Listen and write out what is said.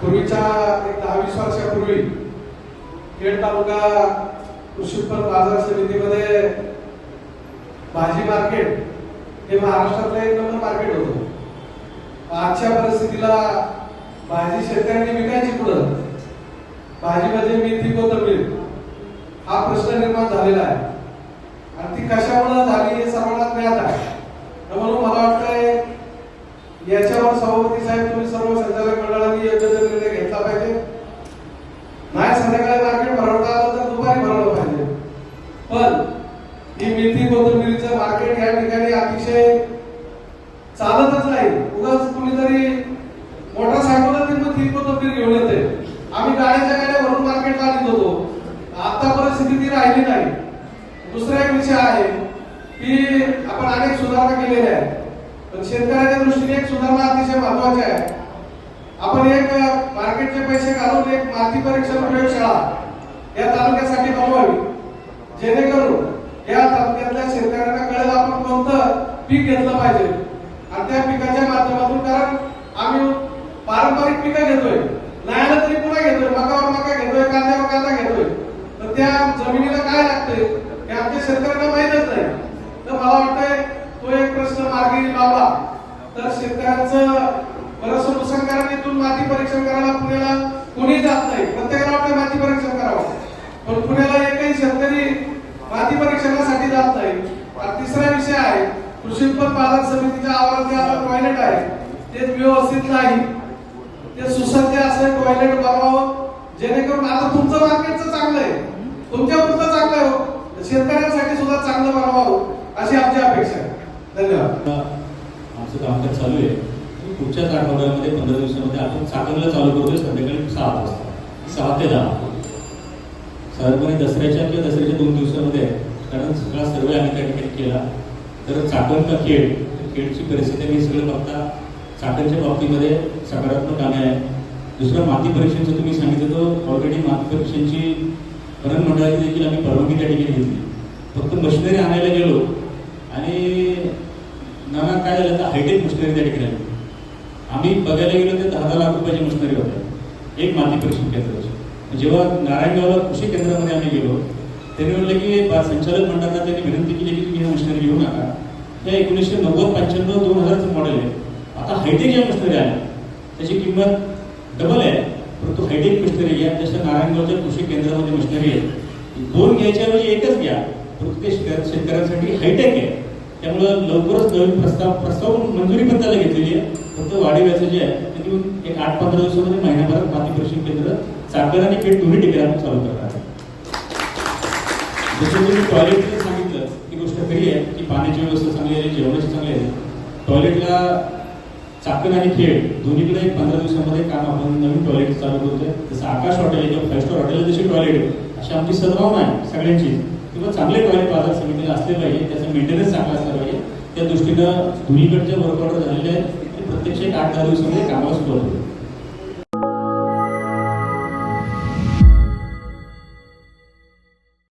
पूर्वीच्या एक दहा वीस वर्षापूर्वी खेड तालुका कृषी उत्पन्न बाजार समितीमध्ये भाजी मार्केट हे महाराष्ट्रातलं एक नंबर मार्केट होतं. आजच्या परिस्थितीला भाजी शेतकऱ्यांनी विकायची पुढं. भाजीमध्ये मेथी कोथंबीर हा प्रश्न निर्माण झालेला आहे. आणि ती कशामुळे झाली हे सर्वांना ज्ञात आहे. म्हणून मला वाटतंय याच्यावर सभापती साहेब तुम्ही सर्व संचालक मंडळांनी योग्य तो निर्णय घेतला पाहिजे. नाही संध्याकाळी मार्केट भरवता आलं तर दुपारी भरवलं पाहिजे. पण ही मेथी कोथंबिरीचं मार्केट या ठिकाणी अतिशय चालतच नाही. उगाच कुणीतरी मोटरसायकल ती कोथंबीर घेऊन येते. आम्ही गाड्याच्या गाड्या भरून मार्केटला आणत होतो. आता परिस्थिती ती राहिली नाही. दुसरा एक विषय आहे की आपण अनेक सुधारणा केलेल्या आहेत. पण शेतकऱ्याच्या दृष्टीने एक सुधारणा अतिशय महत्वाची आहे. आपण एक मार्केटचे पैसे घालून एक माती परीक्षण प्रयोगशाळा या तालुक्यासाठी बनवावी. जेणेकरून या तालुक्यातल्या शेतकऱ्यांना कळेल आपण कोणतं पीक घेतलं पाहिजे. आणि त्या पिकाच्या माध्यमातून कारण आम्ही पारंपरिक पिकं घेतोय. नाही आलं तरी पुन्हा घेतोय मकावर मका घेतोय कांद्यावर कांदा घेतोय. तर त्या जमिनीला काय लागतंय हे आमच्या शेतकऱ्यांना माहीतच नाही. तर मला वाटतंय प्रश्न मार्गी लावला तर शेतकऱ्यांचं बरंचसं नुकसान कारण इथून माती परीक्षण करायला पुण्याला कोणी जात नाही. प्रत्येकाला वाटतं माती परीक्षण करावं. पण पुण्याला एकही शेतकरी माती परीक्षणासाठी जात नाही. तिसरा विषय आहे कृषी उत्पन्न बाजार समितीच्या आवारात जे आता टॉयलेट आहे. ते व्यवस्थित नाही. ते सुसज्ज असं टॉयलेट बनवावं जेणेकरून आता तुमचं मार्केटचं चांगलं आहे. तुमच्या पुरतं चांगलं आहे हो. शेतकऱ्यांसाठी सुद्धा चांगलं बनवावं अशी आमची अपेक्षा धन्यवाद. आमचं कामकाज चालू आहे. पुढच्याच आठवड्यामध्ये पंधरा दिवसामध्ये आपण चाकणला चालू करतोय संध्याकाळी सहा वाजता. सहा ते दहा. साधारणपणे दसऱ्याच्या किंवा दसऱ्याच्या दोन दिवसामध्ये कारण सगळा सर्वे आम्ही त्या ठिकाणी केला. तर चाकण का खेळ खेळची परिस्थिती मी सगळं बघता. चाकणच्या बाबतीमध्ये सकारात्मक आम्ही आहे. दुसरं माती परीक्षेचं तुम्ही सांगितलं तर ऑलरेडी माती परीक्षेची पणन मंडळाची देखील आम्ही परवानगी त्या ठिकाणी घेतली. फक्त मशिनरी आणायला गेलो आणि नाना काय झालं शेतकरी त्या ठिकाणी आम्ही बघायला गेलो तर दहा दहा लाख रुपयाची मशिनरी होत्या. एक माती परीक्षण केंद्राची जेव्हा नारायणगावला कृषी केंद्रामध्ये आम्ही गेलो त्यांनी म्हटलं की संचालक मंडळाला त्यांनी विनंती केली की तुम्ही ही मशिनरी घेऊ नका. हे एकोणीसशे नव्वद पंच्याण्णव दोन हजारचं मॉडेल आहे. आता हायटेक या मशिनरी आहे. त्याची किंमत डबल आहे. परंतु हायटेक मशिनरी या जसं नारायणगावच्या कृषी केंद्रामध्ये मशिनरी आहे. दोन घ्यायच्याऐवजी एकच घ्या. परंतु ते शेतकऱ्यांसाठी हायटेक आहे. त्यामुळं लवकरच नवीन प्रस्ताव प्रस्ताव मंजुरी पण त्याला घेतलेली आहे. फक्त वाढीव्याचं जे आहे. ते देऊन एक आठ पंधरा दिवसामध्ये महिन्याभरात माती परीक्षण केंद्र साखर आणि पेट दोन्ही ठिकाणी चालू करणार आहे जसं तुम्ही टॉयलेटचं सांगितलं ती गोष्ट खरी आहे की पाण्याची व्यवस्था चांगली आहे जेवणाची चांगली आहे. टॉयलेटला चाकण आणि खेळ दोन्हीकडे एक पंधरा दिवसामध्ये काम आपण नवीन टॉयलेट चालू करतोय. जसं आकाश हॉटेल किंवा फाईव्ह स्टार हॉटेल जशी टॉयलेट आहे. अशी आमची सद्भावना आहे सगळ्यांची. किंवा चांगले टॉयलेट बाजार समितीला असले पाहिजे त्याचं मेंटेनन्स चांगला असला पाहिजे. त्या दृष्टीनं दोन्हीकडच्या वर्क ऑर्डर झालेले आहेत. प्रत्यक्ष एक आठ दहा दिवसामध्ये कामाला सुरुवात होईल